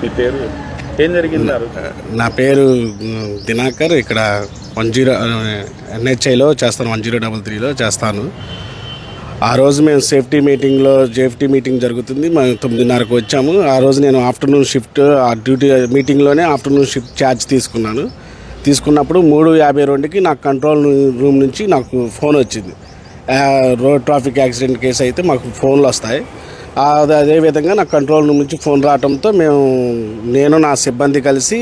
మీ పేరు? ఏం జరిగింది నా పేరు దినాకర్. ఇక్కడ వన్ జీరో ఎన్హెచ్ఐలో చేస్తాను వన్ జీరో డబల్ త్రీలో చేస్తాను. ఆ రోజు మేము సేఫ్టీ మీటింగ్లో సేఫ్టీ మీటింగ్ జరుగుతుంది. మేము తొమ్మిదిన్నరకు వచ్చాము. ఆ రోజు నేను ఆఫ్టర్నూన్ షిఫ్ట్ ఆ డ్యూటీ మీటింగ్లోనే ఆఫ్టర్నూన్ షిఫ్ట్ ఛార్జ్ తీసుకున్నాను. తీసుకున్నప్పుడు మూడు యాభై రెండుకి నాకు కంట్రోల్ రూమ్ నుంచి నాకు ఫోన్ వచ్చింది. రోడ్ ట్రాఫిక్ యాక్సిడెంట్ కేసు అయితే మాకు ఫోన్లు వస్తాయి. అదేవిధంగా నాకు కంట్రోల్ రూమ్ నుంచి ఫోన్ రావడంతో మేము నేను నా సిబ్బంది కలిసి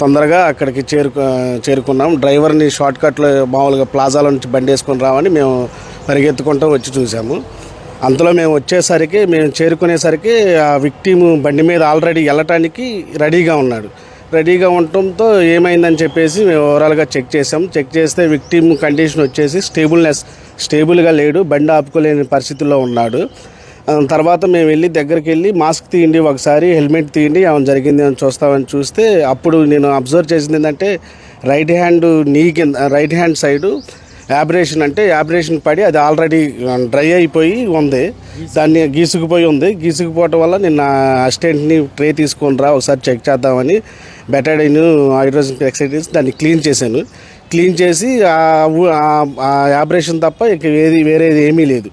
తొందరగా అక్కడికి చేరుకు చేరుకున్నాం. డ్రైవర్ని షార్ట్కట్లో మామూలుగా ప్లాజాలో నుంచి బండి వేసుకొని రావని మేము పరిగెత్తుకుంటూ వచ్చి చూసాము. అంతలో మేము వచ్చేసరికి మేము చేరుకునేసరికి ఆ విక్టిమ్ బండి మీద ఆల్రెడీ వెళ్ళటానికి రెడీగా ఉన్నాడు. రెడీగా ఉండటంతో ఏమైందని చెప్పేసి మేము ఓవరాల్గా చెక్ చేసాం. చెక్ చేస్తే విక్టిమ్ కండిషన్ వచ్చేసి స్టేబుల్నెస్ స్టేబుల్గా లేడు. బండి ఆపుకోలేని పరిస్థితుల్లో ఉన్నాడు. తర్వాత మేము వెళ్ళి దగ్గరికి వెళ్ళి మాస్క్ తీయండి ఒకసారి హెల్మెట్ తీయండి ఏమైనా జరిగింది అని చూస్తామని చూస్తే అప్పుడు నేను అబ్జర్వ్ చేసింది ఏంటంటే రైట్ హ్యాండ్ నీ కింద రైట్ హ్యాండ్ సైడు యాబరేషన్ అంటే యాబరేషన్ పడి అది ఆల్రెడీ డ్రై అయిపోయి ఉంది. దాన్ని గీసుకుపోయి ఉంది. గీసుకుపోవటం వల్ల నేను అసిస్టెంట్ని ట్రే తీసుకొని రా ఒకసారి చెక్ చేద్దామని బెటాడైన్ హైడ్రోజన్ ఎక్సైటిస్ దాన్ని క్లీన్ చేశాను. క్లీన్ చేసి ఆ తప్ప ఇక ఏది వేరేది ఏమీ లేదు.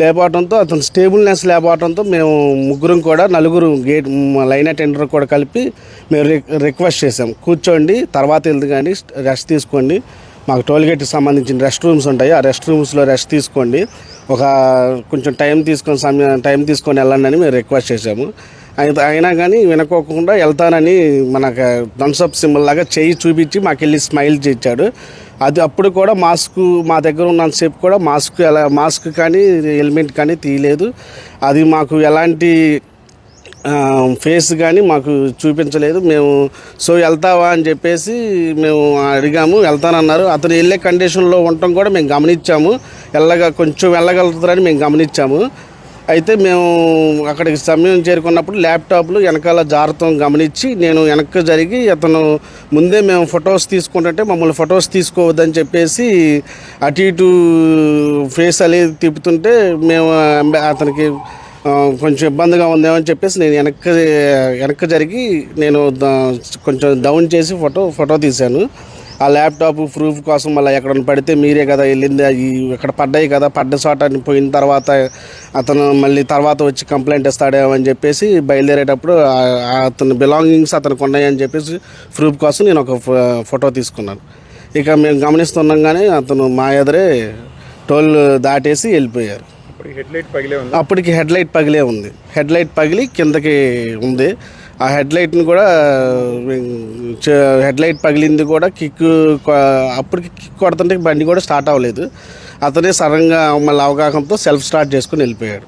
లేకపోవడంతో అతను స్టేబుల్నెస్ లేకపోవడంతో మేము ముగ్గురం కూడా నలుగురు గేట్ లైన్ అటెండర్ కూడా కలిపి మేము రిక్వెస్ట్ చేసాం కూర్చోండి తర్వాత వెళ్దు కానీ రెస్ట్ తీసుకోండి. మాకు టోల్గేట్కి సంబంధించిన రెస్ట్ రూమ్స్ ఉంటాయి. ఆ రెస్ట్ రూమ్స్లో రెస్ట్ తీసుకోండి. ఒక కొంచెం టైం తీసుకొని సమయం టైం తీసుకొని వెళ్ళండి అని మేము రిక్వెస్ట్ చేసాము అయితే అయినా కానీ వినకోకుండా వెళ్తానని మనకు థమ్స్అప్ సింబల్ లాగా చేయి చూపించి మాకు వెళ్ళి స్మైల్ చేయించాడు. అది అప్పుడు కూడా మాస్క్ మా దగ్గర ఉన్నంతసేపు కూడా మాస్క్ ఎలా మాస్క్ కానీ హెల్మెట్ కానీ తీయలేదు. అది మాకు ఎలాంటి ఫేస్ కానీ మాకు చూపించలేదు. మేము సో వెళ్తావా? అని చెప్పేసి మేము అడిగాము. వెళ్తానన్నారు. అతను వెళ్ళే కండిషన్లో ఉండటం కూడా మేము గమనించాము. వెళ్ళగా కొంచెం వెళ్ళగలుగుతారని మేము గమనించాము. అయితే మేము అక్కడికి సమయం చేరుకున్నప్పుడు ల్యాప్టాప్లు వెనకాల జారతం గమనించి నేను వెనక్కి జరిగి అతను ముందే మేము ఫొటోస్ తీసుకుంటుంటే మమ్మల్ని ఫొటోస్ తీసుకోవద్దని చెప్పేసి అటు ఇటు ఫేస్ అనేది తిప్పుతుంటే మేము అతనికి కొంచెం ఇబ్బందిగా ఉందేమో అని చెప్పేసి నేను వెనక్కి వెనక్కి జరిగి నేను కొంచెం డౌన్ చేసి ఫోటో ఫోటో తీశాను. ఆ ల్యాప్టాప్ ప్రూఫ్ కోసం మళ్ళీ ఎక్కడ పడితే మీరే కదా వెళ్ళింది ఇక్కడ పడ్డాయి కదా పడ్డ చోట అని పోయిన తర్వాత అతను మళ్ళీ తర్వాత వచ్చి కంప్లైంట్ ఇస్తాడేమో అని చెప్పేసి బయలుదేరేటప్పుడు అతని బిలాంగింగ్స్ అతనికి ఉన్నాయని చెప్పేసి ప్రూఫ్ కోసం నేను ఒక ఫోటో తీసుకున్నాను. ఇక మేము గమనిస్తున్నాగానే అతను మా ఎదురే టోల్ దాటేసి వెళ్ళిపోయారు. హెడ్ లైట్ పగిలే ఉంది? అప్పటికి హెడ్ లైట్ పగిలే ఉంది. హెడ్ లైట్ పగిలి కిందకి ఉంది. ఆ హెడ్లైట్ని కూడా హెడ్లైట్ పగిలింది కూడా కిక్ అప్పటికి కిక్ కొడుతుంటే బండి కూడా స్టార్ట్ అవ్వలేదు. అతనే సడన్గా మళ్ళీ అవగాహనతో సెల్ఫ్ స్టార్ట్ చేసుకుని వెళ్ళిపోయాడు.